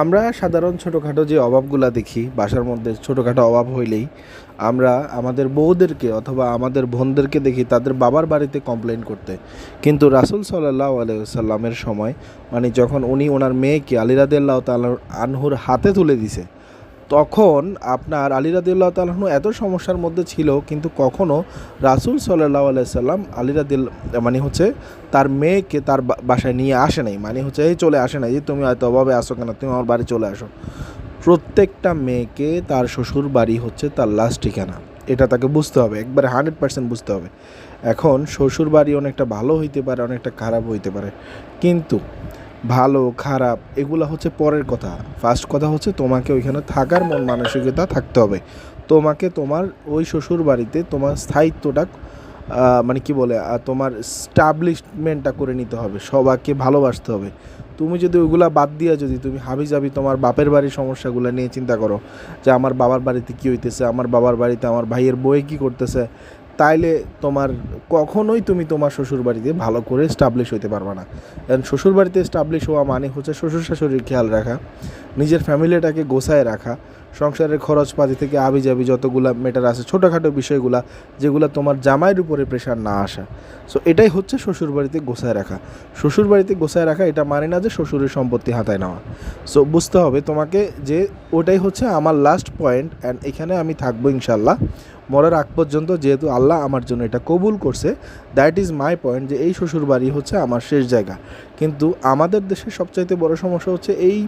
আমরা সাধারণ ছোটোখাটো যে অভাবগুলা দেখি, বাসার মধ্যে ছোটোখাটো অভাব হইলেই, আমরা আমাদের বউদেরকে অথবা আমাদের বোনদেরকে দেখি, তাদের বাবার বাড়িতে কমপ্লেন করতে। কিন্তু রাসুল সাল্লাহ আলাইসাল্লামের সময় মানে যখন উনি ওনার মেয়েকে আলিরাদ আনহুর হাতে তুলে দিছে তখন আপনার আলিরাদিল্লাহ তালাহনু এত সমস্যার মধ্যে ছিল, কিন্তু কখনও রাসুল সাল্লাহ আলাইসাল্লাম আলিরাদিল মানে হচ্ছে তার মেয়েকে তার বাসায় নিয়ে আসে নাই। মানে হচ্ছে, এই চলে আসে নাই, যে তুমি হয়তো অভাবে আসো কেন? তুমি আমার বাড়ি চলে আসো। প্রত্যেকটা মেয়েকে তার শ্বশুর বাড়ি হচ্ছে তার লাস্ট ঠিকানা। এটা তাকে বুঝতে হবে, একবারে হান্ড্রেড পার্সেন্ট বুঝতে হবে। এখন শ্বশুর বাড়ি অনেকটা ভালো হইতে পারে, অনেকটা খারাপ হইতে পারে। কিন্তু ভালো, খারাপ, এগুলো হচ্ছে পরের কথা। ফার্স্ট কথা হচ্ছে তোমাকে ওইখানে থাকার মন, মানসিকতা থাকতে হবে। তোমাকে তোমার ওই শ্বশুর বাড়িতে তোমার স্থায়িত্বটা মানে কি বলে তোমার স্টাবলিশমেন্টটা করে নিতে হবে, সবাইকে ভালোবাসতে হবে। তুমি যদি ওইগুলা বাদ দিয়া যদি তুমি হাবি যাবি তোমার বাপের বাড়ির সমস্যাগুলো নিয়ে চিন্তা করো, যে আমার বাবার বাড়িতে কী হইতেছে, আমার বাবার বাড়িতে আমার ভাইয়ের বই কী করতেছে তাইলে তোমার কখনোই তুমি তোমার শ্বশুর বাড়িতে ভালো করে স্টাবলিশ হইতে পারবে না। কারণ শ্বশুর বাড়িতে স্টাবলিশ হওয়া মানে হচ্ছে শ্বশুর শাশুড়ির খেয়াল রাখা, নিজের ফ্যামিলিটাকে গোছায় রাখা, সংসারের খরচপাতি থেকে আবি যাবি যতগুলা মেটার আছে, ছোটোখাটো বিষয়গুলা যেগুলো তোমার জামাইয়ের উপরে প্রেশার না আসা। সো এটাই হচ্ছে শ্বশুর বাড়িতে গোছায় রাখা। শ্বশুর বাড়িতে গোছায় রাখা এটা মানে না যে শ্বশুরের সম্পত্তি হাতায় নেওয়া। সো বুঝতে হবে তোমাকে যে ওটাই হচ্ছে আমার লাস্ট পয়েন্ট অ্যান্ড এখানে আমি থাকব ইনশাল্লাহ মরার আগ পর্যন্ত যেহেতু আল্লাহ আমার জন্য এটা কবুল করছে দ্যাট ইজ মাই পয়েন্ট যে এই শ্বশুর বাড়ি হচ্ছে আমার শেষ জায়গা। কিন্তু আমাদের দেশের সবচাইতে বড় সমস্যা হচ্ছে এই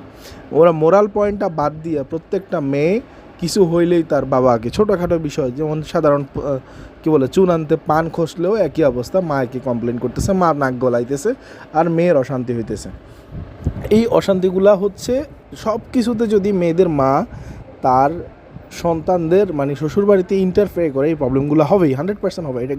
ওরা মোরাল পয়েন্টটা বাদ দিয়ে প্রত্যেকটা মেয়ে কিছু হইলেই তার বাবাকে ছোটোখাটো বিষয়, যেমন সাধারণ কী বলে, চুন আনতে পান খসলেও একই অবস্থা, মাকে কমপ্লেন করতেছে মা নাক গলাইতেছে আর মেয়ের অশান্তি হইতেছে। এই অশান্তিগুলা হচ্ছে সব কিছুতে যদি মেয়েদের মা তার সন্তানদের মানে শ্বশুরবাড়িতে ইন্টারফেয়ার করে এই প্রবলেমগুলো হবেই হান্ড্রেড পার্সেন্ট হবে এটা